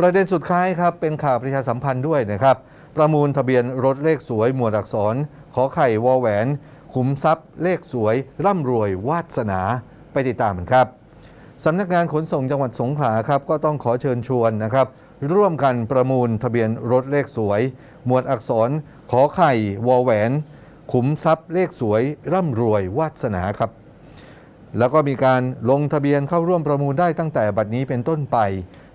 ประเด็นสุดท้ายครับเป็นข่าวประชาสัมพันธ์ด้วยนะครับ ประมูลทะเบียนรถเลขสวยหมวดอักษร ขอไข่วอแหวน ขุมทรัพย์เลขสวย ร่ำรวยวาสนาไปติดตามกันครับสำนักงานขนส่งจังหวัดสงขลาครับก็ต้องขอเชิญชวนนะครับ ร่วมกันประมูลทะเบียนรถเลขสวย หมวดอักษร ขอไข่วอแหวน ขุมทรัพย์เลขสวย ร่ำรวยวาสนาครับ แล้วก็มีการลงทะเบียนเข้าร่วมประมูลได้ตั้งแต่บัดนี้เป็นต้นไป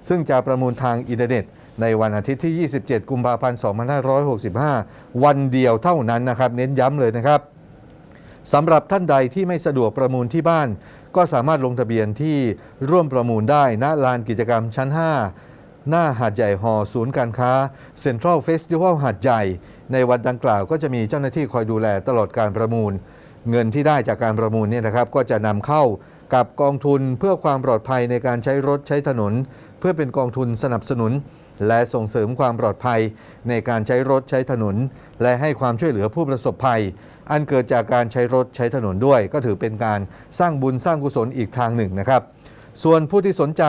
ซึ่งจะประมูลทางอินเทอร์เน็ต ในวันอาทิตย์ที่ 27 กุมภาพันธ์ 2565 วันเดียวเท่านั้นนะครับ เน้นย้ำเลยนะครับสำหรับท่านใดที่ไม่สะดวกประมูลที่บ้าน ก็สามารถลงทะเบียนที่ร่วมประมูลได้ณลานกิจกรรมชั้น 5หน้าหาดใหญ่หอศูนย์การค้าเซ็นทรัลเฟสติวัลหาดใหญ่ ในวันดังกล่าวก็จะมีเจ้าหน้าที่คอยดูแลตลอดการประมูล เงินที่ได้จากการประมูลเนี่ยนะครับ ก็จะนำเข้ากับกองทุนเพื่อความปลอดภัยในการใช้รถใช้ถนน เพื่อเป็นกองทุนสนับสนุน และส่งเสริมความปลอดภัย ในการใช้รถใช้ถนน และให้ความช่วยเหลือผู้ประสบภัย อันเกิดจากการใช้รถใช้ถนนด้วย ก็ถือเป็นการสร้างบุญสร้างกุศลอีกทางหนึ่งนะครับ ส่วนผู้ที่สนใจ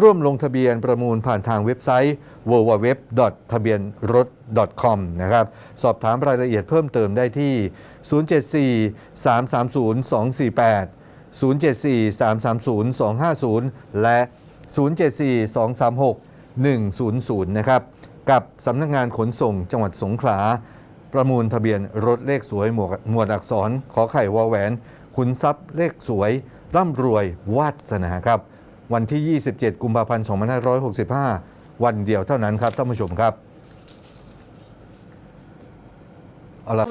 ร่วมลงทะเบียนประมูลผ่านทางเว็บไซต์ www. ทะเบียนรถ .com นะครับสอบถามรายละเอียดเพิ่มเติมได้ที่ 074 330 248 074 330 250 และ0 236 100 นะครับ กับสำนักงานขนส่งจังหวัดสงขลา ประมูลทะเบียนรถเลขสวยหมวดหมวดอักษร ขอไข่วอแหวนขุนทรัพย์เลขสวย ร่ำรวยวาสนาครับ วันที่ 27 กุมภาพันธ์ 2565 วันเดียวเท่านั้นครับท่านผู้ชมครับ เอาละ